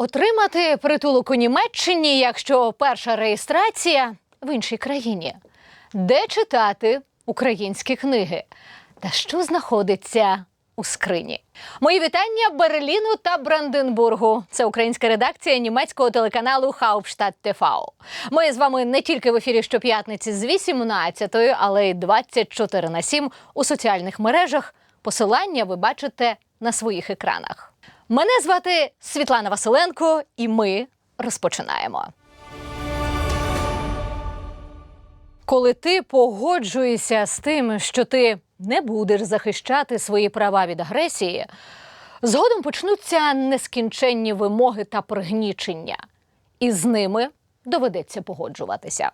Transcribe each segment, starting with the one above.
Отримати притулок у Німеччині, якщо перша реєстрація в іншій країні? Де читати українські книги? Та що знаходиться у скрині? Мої вітання Берліну та Бранденбургу. Це українська редакція німецького телеканалу Hauptstadt TV. Ми з вами не тільки в ефірі щоп'ятниці з 18, але й 24 на 7 у соціальних мережах. Посилання ви бачите на своїх екранах. Мене звати Світлана Василенко, і ми розпочинаємо. Коли ти погоджуєшся з тим, що ти не будеш захищати свої права від агресії, згодом почнуться нескінченні вимоги та пригнічення, і з ними доведеться погоджуватися.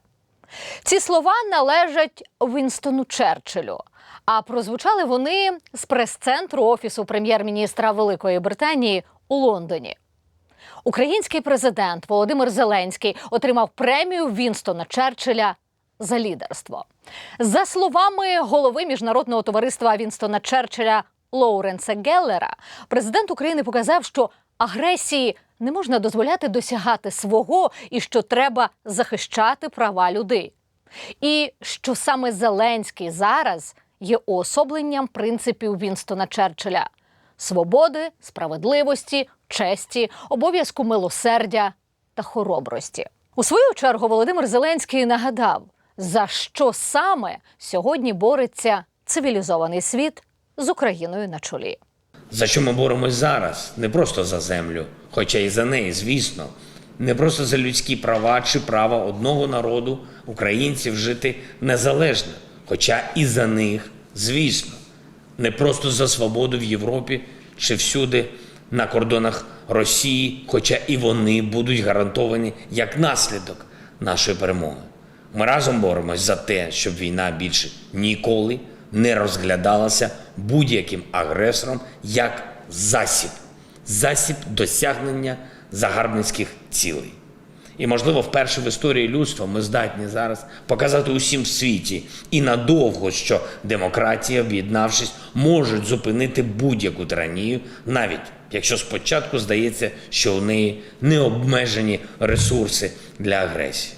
Ці слова належать Вінстону Черчиллю, а прозвучали вони з прес-центру Офісу прем'єр-міністра Великої Британії у Лондоні. Український президент Володимир Зеленський отримав премію Вінстона Черчилля за лідерство. За словами голови міжнародного товариства Вінстона Черчилля Лоуренса Геллера, президент України показав, що агресії не можна дозволяти досягати свого і що треба захищати права людей. І що саме Зеленський зараз є уособленням принципів Вінстона Черчилля свободи, справедливості, честі, обов'язку милосердя та хоробрості. У свою чергу Володимир Зеленський нагадав, за що саме сьогодні бореться цивілізований світ з Україною на чолі. За що ми боремось зараз? Не просто за землю, хоча і за неї, звісно. Не просто за людські права чи право одного народу, українців жити незалежно, хоча і за них, звісно. Не просто за свободу в Європі чи всюди на кордонах Росії, хоча і вони будуть гарантовані як наслідок нашої перемоги. Ми разом боремось за те, щоб війна більше ніколи не розглядалася будь-яким агресором як засіб, засіб досягнення загарбницьких цілей. І, можливо, вперше в історії людства ми здатні зараз показати усім в світі і надовго, що демократія, об'єднавшись, можуть зупинити будь-яку тиранію, навіть якщо спочатку здається, що у неї необмежені ресурси для агресії.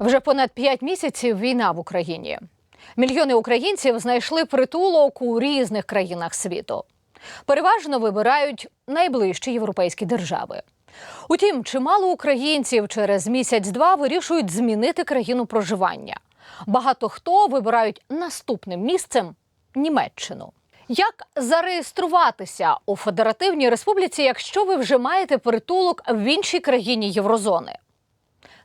Вже понад п'ять місяців війна в Україні. Мільйони українців знайшли притулок у різних країнах світу. Переважно вибирають найближчі європейські держави. Утім, чимало українців через місяць-два вирішують змінити країну проживання. Багато хто вибирають наступним місцем Німеччину. Як зареєструватися у Федеративній Республіці, якщо ви вже маєте притулок в іншій країні Єврозони?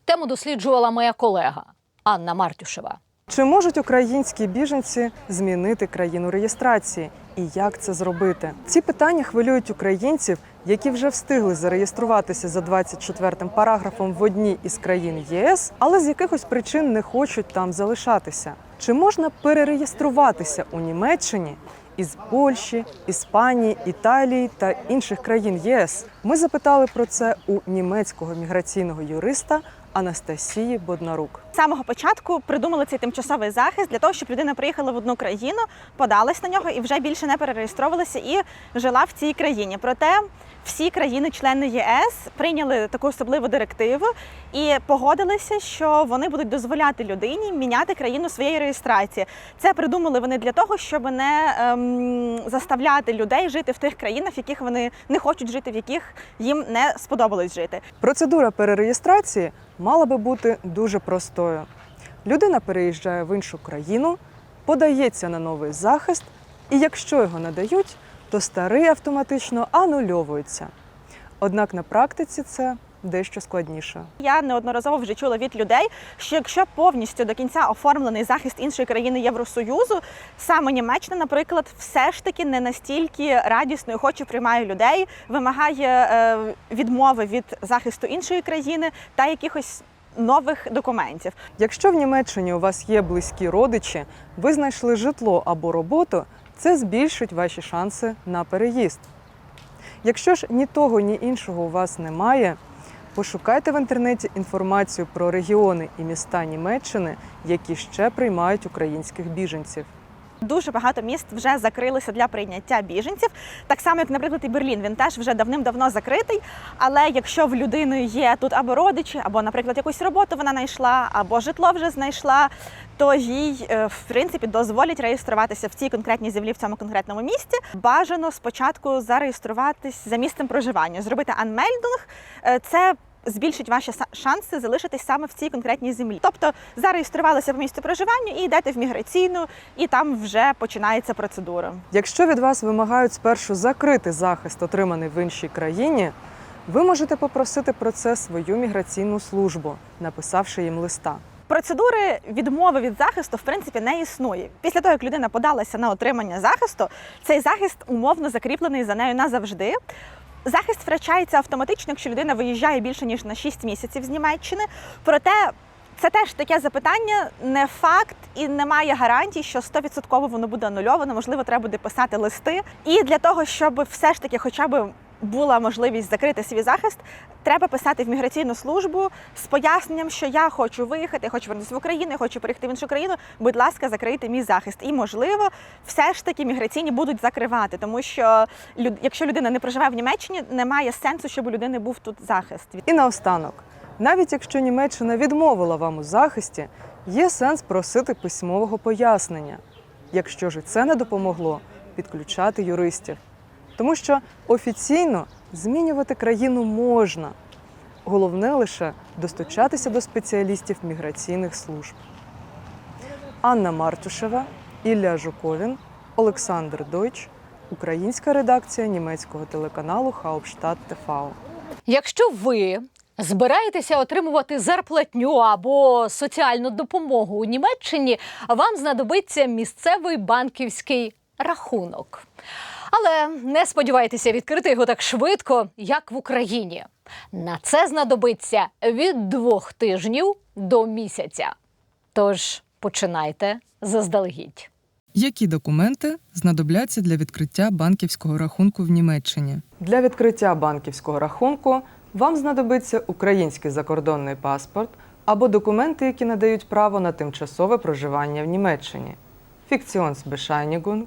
Тему досліджувала моя колега Анна Мартюшева. Чи можуть українські біженці змінити країну реєстрації? І як це зробити? Ці питання хвилюють українців, які вже встигли зареєструватися за 24-м параграфом в одній із країн ЄС, але з якихось причин не хочуть там залишатися. Чи можна перереєструватися у Німеччині? Із Польщі, Іспанії, Італії та інших країн ЄС ми запитали про це у німецького міграційного юриста Анастасії Боднарук. Самого початку придумали цей тимчасовий захист для того, щоб людина приїхала в одну країну, подалась на нього і вже більше не перереєстровувалася і жила в цій країні. Проте всі країни-члени єС прийняли таку особливу директиву і погодилися, що вони будуть дозволяти людині міняти країну своєї реєстрації. Це придумали вони для того, щоб не ем, заставляти людей жити в тих країнах, в яких вони не хочуть жити, в яких їм не сподобалось жити. Процедура перереєстрації мала би бути дуже простою. Людина переїжджає в іншу країну, подається на новий захист, і якщо його надають, то старий автоматично анульовується. Однак на практиці це дещо складніше. Я неодноразово вже чула від людей, що якщо повністю до кінця оформлений захист іншої країни Євросоюзу, саме Німеччина, наприклад, все ж таки не настільки радісно і хоче приймає людей, вимагає е, відмови від захисту іншої країни та якихось нових документів. Якщо в Німеччині у вас є близькі родичі, ви знайшли житло або роботу, це збільшить ваші шанси на переїзд. Якщо ж ні того, ні іншого у вас немає, пошукайте в інтернеті інформацію про регіони і міста Німеччини, які ще приймають українських біженців. Дуже багато міст вже закрилися для прийняття біженців. Так само, як, наприклад, і Берлін. Він теж вже давним-давно закритий. Але якщо в людини є тут або родичі, або, наприклад, якусь роботу вона знайшла, або житло вже знайшла, то їй е, в принципі дозволять реєструватися в цій конкретній землі, в цьому конкретному місті. Бажано спочатку зареєструватись за місцем проживання, зробити анмельдинг. Е, Це збільшить ваші шанси залишитись саме в цій конкретній землі. Тобто зареєструвалися по місцю проживання і йдете в міграційну, і там вже починається процедура. Якщо від вас вимагають спершу закрити захист, отриманий в іншій країні, ви можете попросити про це свою міграційну службу, написавши їм листа. Процедури відмови від захисту в принципі не існує. Після того, як людина подалася на отримання захисту, цей захист умовно закріплений за нею назавжди. Захист втрачається автоматично, якщо людина виїжджає більше ніж на 6 місяців з Німеччини. Проте це теж таке запитання, не факт і немає гарантій, що 100% воно буде анульовано. Можливо, треба буде писати листи. І для того, щоб все ж таки, хоча б була можливість закрити свій захист, треба писати в міграційну службу з поясненням, що я хочу виїхати, хочу вернутися в Україну, хочу переїхати в іншу країну. Будь ласка, закрийте мій захист. І можливо, все ж таки міграційні будуть закривати, тому що люд- якщо людина не проживає в Німеччині, немає сенсу, щоб у людини був тут захист. І наостанок, навіть якщо Німеччина відмовила вам у захисті, є сенс просити письмового пояснення. Якщо ж це не допомогло, підключати юристів. Тому що офіційно змінювати країну можна. Головне лише достучатися до спеціалістів міграційних служб. Анна Мартюшева, Ілля Жуковін, Олександр Дойч, українська редакція німецького телеканалу Хаупштадт ТВ. Якщо ви збираєтеся отримувати зарплатню або соціальну допомогу у Німеччині, вам знадобиться місцевий банківський рахунок. Але не сподівайтеся відкрити його так швидко, як в Україні. На це знадобиться від двох тижнів до місяця. Тож починайте заздалегідь. Які документи знадобляться для відкриття банківського рахунку в Німеччині? Для відкриття банківського рахунку вам знадобиться український закордонний паспорт або документи, які надають право на тимчасове проживання в Німеччині, Фікціонсбешайнігунг,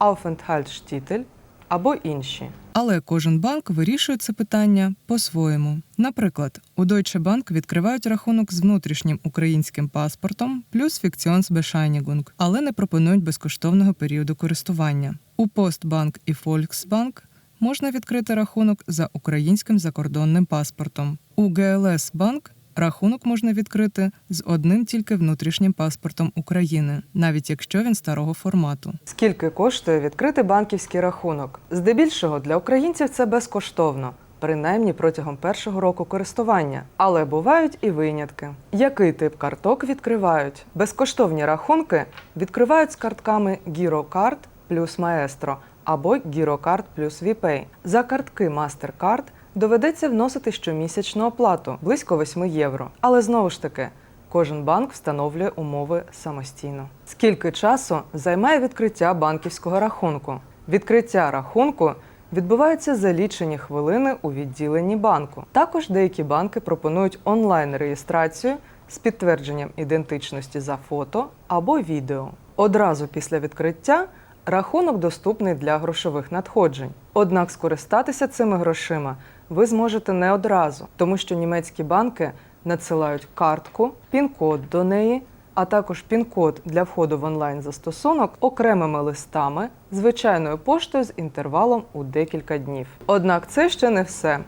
Aufenthaltstitel або інші. Але кожен банк вирішує це питання по-своєму. Наприклад, у Deutsche Bank відкривають рахунок з внутрішнім українським паспортом плюс Фікціонсбешайнігунг, але не пропонують безкоштовного періоду користування. У Postbank і Volksbank можна відкрити рахунок за українським закордонним паспортом. У GLS Bank рахунок можна відкрити з одним тільки внутрішнім паспортом України, навіть якщо він старого формату. Скільки коштує відкрити банківський рахунок? Здебільшого для українців це безкоштовно, принаймні протягом першого року користування. Але бувають і винятки. Який тип карток відкривають? Безкоштовні рахунки відкривають з картками GiroCard плюс Maestro або GiroCard плюс VPay. За картки MasterCard доведеться вносити щомісячну оплату близько 8 євро. Але знову ж таки. Кожен банк встановлює умови самостійно. Скільки часу займає відкриття банківського рахунку? Відкриття рахунку відбувається за лічені хвилини у відділенні банку. Також деякі банки пропонують онлайн-реєстрацію з підтвердженням ідентичності за фото або відео. Одразу після відкриття рахунок доступний для грошових надходжень. Однак скористатися цими грошима ви зможете не одразу, тому що німецькі банки надсилають картку, пін-код до неї, а також пін-код для входу в онлайн-застосунок окремими листами, звичайною поштою з інтервалом у декілька днів. Однак це ще не все.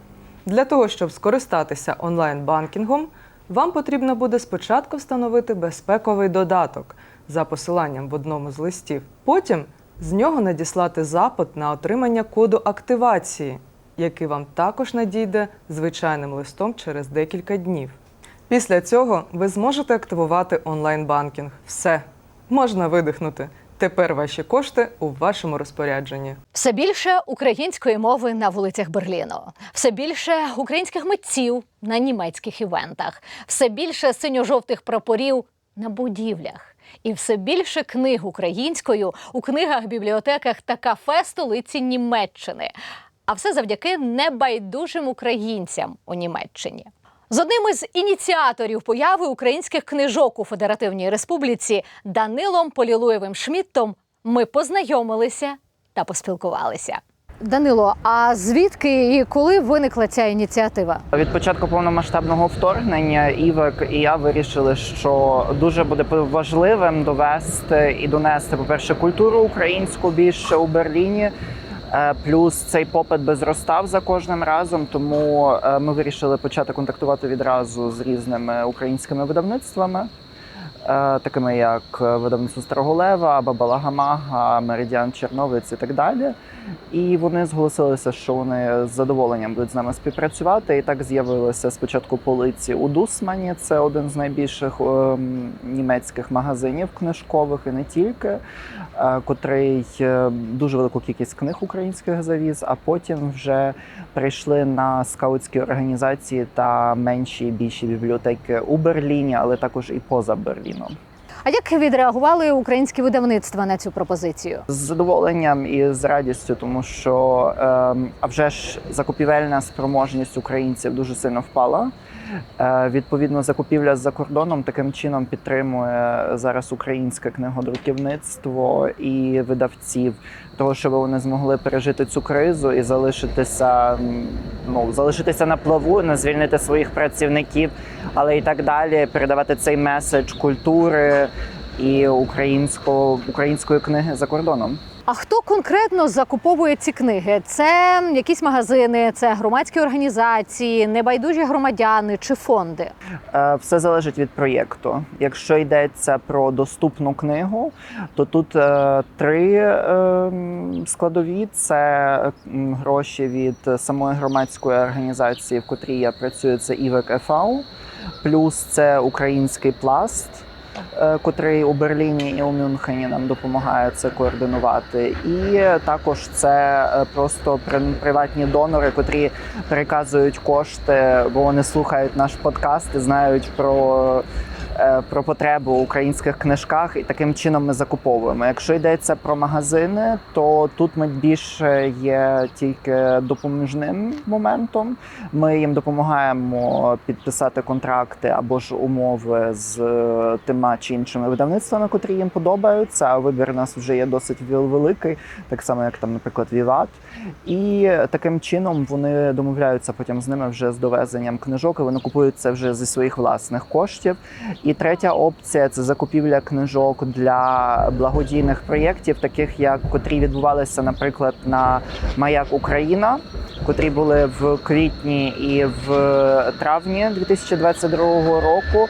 Для того, щоб скористатися онлайн-банкінгом, вам потрібно буде спочатку встановити безпековий додаток за посиланням в одному з листів. Потім з нього надіслати запит на отримання коду активації, який вам також надійде звичайним листом через декілька днів. Після цього ви зможете активувати онлайн-банкінг. Все, можна видихнути. Тепер ваші кошти у вашому розпорядженні. Все більше української мови на вулицях Берліну, все більше українських митців на німецьких івентах, все більше синьо-жовтих прапорів на будівлях, і все більше книг українською у книгах, бібліотеках та кафе столиці Німеччини. А все завдяки небайдужим українцям у Німеччині. З одним із ініціаторів появи українських книжок у Федеративній Республіці Данилом Полілуєвим Шмідтом ми познайомилися та поспілкувалися. Данило, а звідки і коли виникла ця ініціатива? Від початку повномасштабного вторгнення Івек і я вирішили, що дуже буде важливим довести і донести, по-перше, культуру українську більше у Берліні. Е, Плюс цей попит би зростав за кожним разом, тому е, ми вирішили почати контактувати відразу з різними українськими видавництвами, такими як видавництво Староголева, Бабалагамага, Меридіан Черновець і так далі. І вони зголосилися, що вони з задоволенням будуть з нами співпрацювати. І так з'явилися спочатку полиці у Дусмані. Це один з найбільших ем, німецьких магазинів книжкових і не тільки, е, котрий е, дуже велику кількість книг українських завіз. А потім вже прийшли на скаутські організації та менші більші бібліотеки у Берліні, але також і поза Берліном. А як відреагували українські видавництва на цю пропозицію? З задоволенням і з радістю, тому що ем, а вже ж закупівельна спроможність українців дуже сильно впала. Е, відповідно, закупівля за кордоном таким чином підтримує зараз українське книгодруківництво і видавців, того, щоб вони змогли пережити цю кризу і залишитися ну залишитися на плаву, не звільнити своїх працівників, але і так далі, передавати цей меседж культури і українського української книги за кордоном. А хто конкретно закуповує ці книги? Це якісь магазини, це громадські організації, небайдужі громадяни чи фонди? Е, Все залежить від проєкту. Якщо йдеться про доступну книгу, то тут е, три е, складові: це гроші від самої громадської організації, в котрій я працюю, це ІВЕК ФАУ, плюс це український пласт. Е, Котрий у Берліні і у Мюнхені нам допомагає це координувати, і також це е, просто приватні донори, котрі переказують кошти, бо вони слухають наш подкаст і знають про, про потребу у українських книжках, і таким чином ми закуповуємо. Якщо йдеться про магазини, то тут ми більше є тільки допоміжним моментом. Ми їм допомагаємо підписати контракти або ж умови з е, тима чи іншими видавництвами, котрі їм подобаються. А вибір у нас вже є досить вел- великий, так само як там, наприклад, Віват. І таким чином вони домовляються потім з ними вже з довезенням книжок, і вони купують це вже зі своїх власних коштів. І третя опція це закупівля книжок для благодійних проєктів, таких як котрі відбувалися, наприклад, на Маяк Україна, котрі були в квітні і в травні 2022 року.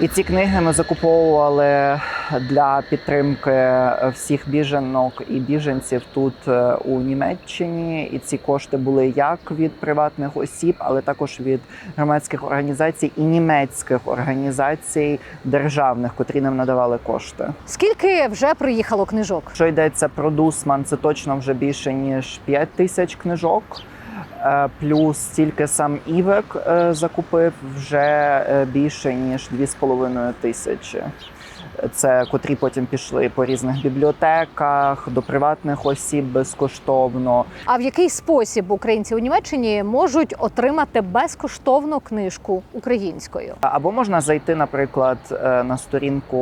І ці книги ми закуповували для підтримки всіх біженок і біженців тут е, у Німеччині. І ці кошти були як від приватних осіб, але також від громадських організацій і німецьких організацій державних, котрі нам надавали кошти. Скільки вже приїхало книжок? Якщо йдеться про Дусман, це точно вже більше ніж 5 тисяч книжок. Е, Плюс тільки сам Івек е, закупив вже е, більше ніж 2,5 тисячі. Це котрі потім пішли по різних бібліотеках, до приватних осіб безкоштовно. А в який спосіб українці у Німеччині можуть отримати безкоштовну книжку українською? Або можна зайти, наприклад, е, на сторінку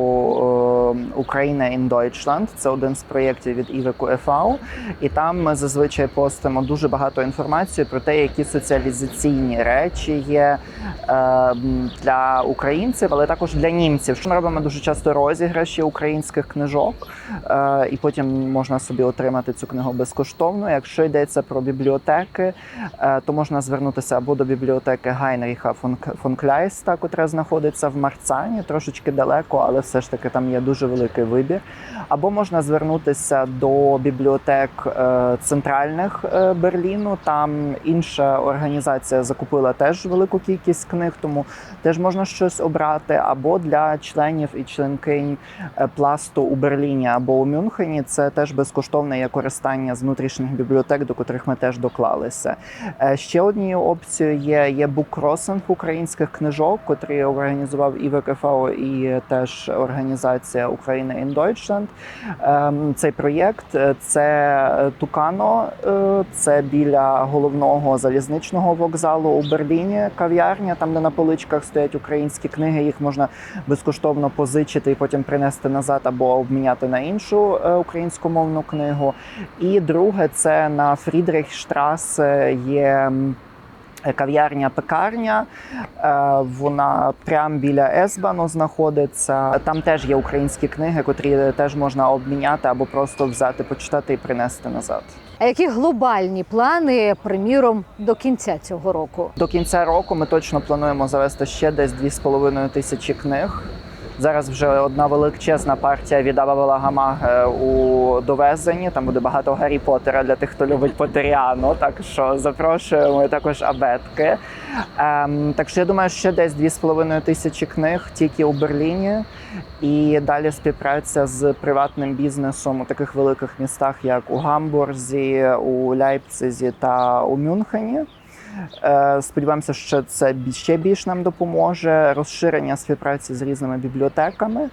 е, Україна in Deutschland. Це один з проєктів від Івеку ЕФАУ. І там ми зазвичай постимо дуже багато інформації про те, які соціалізаційні речі є е, для українців, але також для німців. Що ми робимо дуже часто розіграші українських книжок, е, і потім можна собі отримати цю книгу безкоштовно. Якщо йдеться про бібліотеки, е, то можна звернутися або до бібліотеки Гайнріха фон, фон Кляйста, котра знаходиться в Марцані, трошечки далеко, але все ж таки там є дуже великий вибір. Або можна звернутися до бібліотек е, центральних Берліну. Там інша організація закупила теж велику кількість книг, тому теж можна щось обрати. Або для членів і членкинь е, пласту у Берліні або у Мюнхені. Це теж безкоштовне є користання з внутрішніх бібліотек, до котрих ми теж доклалися. Е, Ще однією опцією є, є буккросинг українських книжок, котрі організував і ВКФО, і теж організація Україна in Deutschland. Ем, Цей проєкт е, це Тукано, це біля головного залізничного вокзалу у Берліні. Кав'ярня, там де на поличках стоять українські книги. Їх можна безкоштовно позичити і потім принести назад або обміняти на іншу е, українськомовну книгу. І друге, це на Фрідріхштрасе є. Кав'ярня-пекарня, Е, вона прямо біля Есбану знаходиться. Там теж є українські книги, котрі теж можна обміняти або просто взяти, почитати і принести назад. А які глобальні плани, приміром, до кінця цього року? До кінця року ми точно плануємо завести ще десь 2,5 тисячі книг. Зараз вже одна величезна партія від Ававела Гамаги у довезенні. Там буде багато Гаррі Поттера для тих, хто любить Поттеріано. Так що запрошуємо також абетки. Ем, так що я думаю, ще десь 2,5 тисячі книг тільки у Берліні. І далі співпраця з приватним бізнесом у таких великих містах, як у Гамбурзі, у Ляйпцизі та у Мюнхені. Е, Сподіваємося, що це ще більш нам допоможе. Розширення співпраці з різними бібліотеками.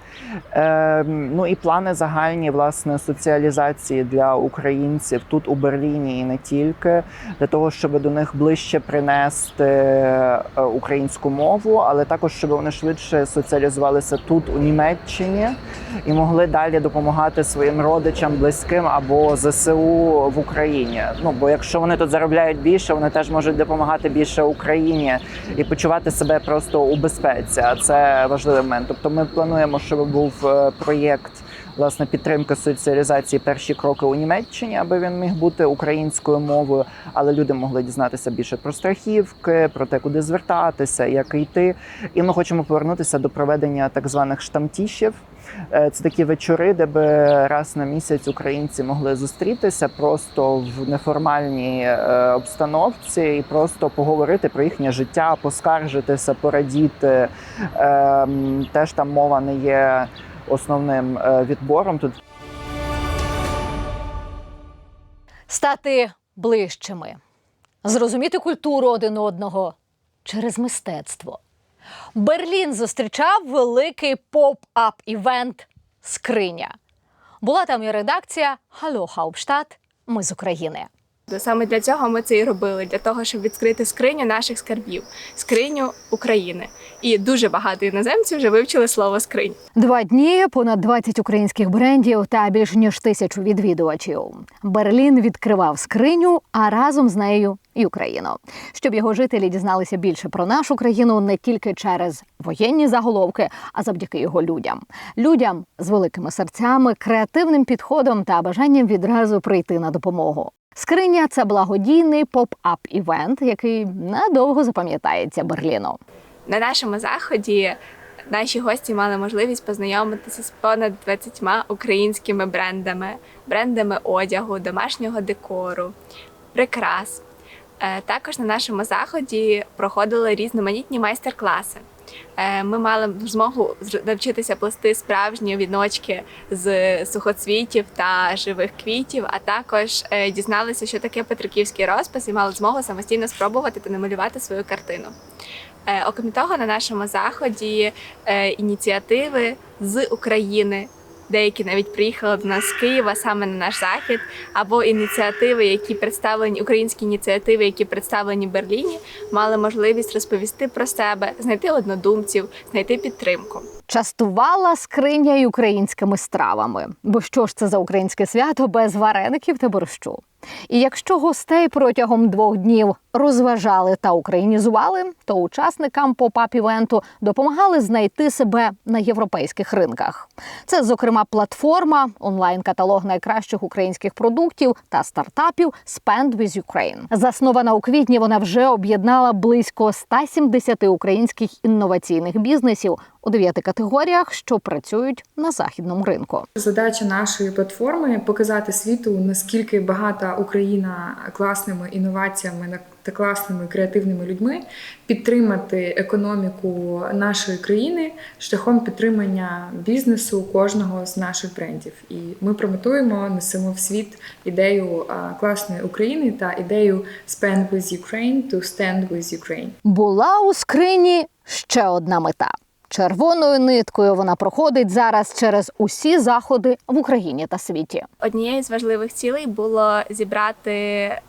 Е, Ну і плани загальні власне соціалізації для українців тут у Берліні і не тільки для того, щоб до них ближче принести е, українську мову, але також щоб вони швидше соціалізувалися тут у Німеччині і могли далі допомагати своїм родичам, близьким або ЗСУ в Україні. Ну бо якщо вони тут заробляють більше, вони теж можуть допомагати більше Україні і почувати себе просто у безпеці. А це важливий момент. Тобто, ми плануємо, щоб був е, проєкт. Власне, підтримка соціалізації перші кроки у Німеччині, аби він міг бути українською мовою, але люди могли дізнатися більше про страхівки, про те, куди звертатися, як йти. І ми хочемо повернутися до проведення так званих штамтішів. Е, Це такі вечори, де би раз на місяць українці могли зустрітися просто в неформальній е, обстановці і просто поговорити про їхнє життя, поскаржитися, порадіти. Ем, Теж там мова не є основним е, відбором. Тут Стати ближчими, зрозуміти культуру один одного через мистецтво. Берлін зустрічав великий поп-ап івент Скриня. Була там і редакція Хало Хаупштадт. Ми з України. Саме для цього ми це і робили, для того, щоб відкрити скриню наших скарбів, скриню України. І дуже багато іноземців вже вивчили слово скринь. Два дні, понад 20 українських брендів та більш ніж тисячу відвідувачів. Берлін відкривав скриню, а разом з нею і Україну. Щоб його жителі дізналися більше про нашу країну не тільки через воєнні заголовки, а завдяки його людям. Людям з великими серцями, креативним підходом та бажанням відразу прийти на допомогу. Скриня це благодійний поп-ап івент, який надовго запам'ятається Берліну. На нашому заході наші гості мали можливість познайомитися з понад 20 українськими брендами, брендами одягу, домашнього декору, прикрас. Е, Також на нашому заході проходили різноманітні майстер-класи. Е, Ми мали змогу навчитися плести справжні віночки з сухоцвітів та живих квітів, а також е, дізналися, що таке петриківський розпис, і мали змогу самостійно спробувати та намалювати свою картину. Е, Окрім того, на нашому заході ініціативи з України. Деякі навіть приїхали до нас з Києва саме на наш захід, або ініціативи, які представлені, українські ініціативи, які представлені в Берліні, мали можливість розповісти про себе, знайти однодумців, знайти підтримку. Частувала скриня й українськими стравами. Бо що ж це за українське свято без вареників та борщу? І якщо гостей протягом двох днів розважали та українізували, то учасникам поп-ап івенту допомагали знайти себе на європейських ринках. Це, зокрема, платформа, онлайн-каталог найкращих українських продуктів та стартапів Spend with Ukraine. Заснована у квітні, вона вже об'єднала близько 170 українських інноваційних бізнесів у дев'яти категоріях, що працюють на західному ринку. Задача нашої платформи показати світу, наскільки багата Україна класними інноваціями та класними креативними людьми, підтримати економіку нашої країни шляхом підтримання бізнесу кожного з наших брендів. І ми промотуємо, несемо в світ ідею класної України та ідею Spend with Ukraine to Stand with Ukraine. Була у скрині ще одна мета. Червоною ниткою вона проходить зараз через усі заходи в Україні та світі. Однією з важливих цілей було зібрати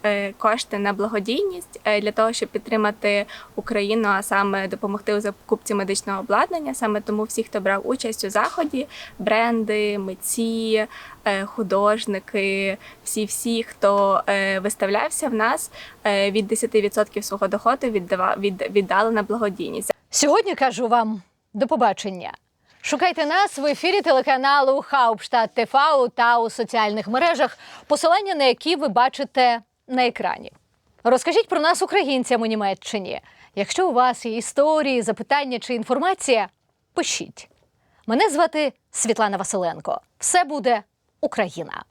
е, кошти на благодійність е, для того, щоб підтримати Україну, а саме допомогти у закупці медичного обладнання. Саме тому всі, хто брав участь у заході, бренди, митці, е, художники, всі, всі, хто виставлявся в нас від 10% свого доходу віддава- від- віддали на благодійність. Сьогодні кажу вам до побачення. Шукайте нас в ефірі телеканалу Хаупштадт ТВ та у соціальних мережах, посилання на які ви бачите на екрані. Розкажіть про нас українцям у Німеччині. Якщо у вас є історії, запитання чи інформація, пишіть. Мене звати Світлана Василенко. Все буде Україна.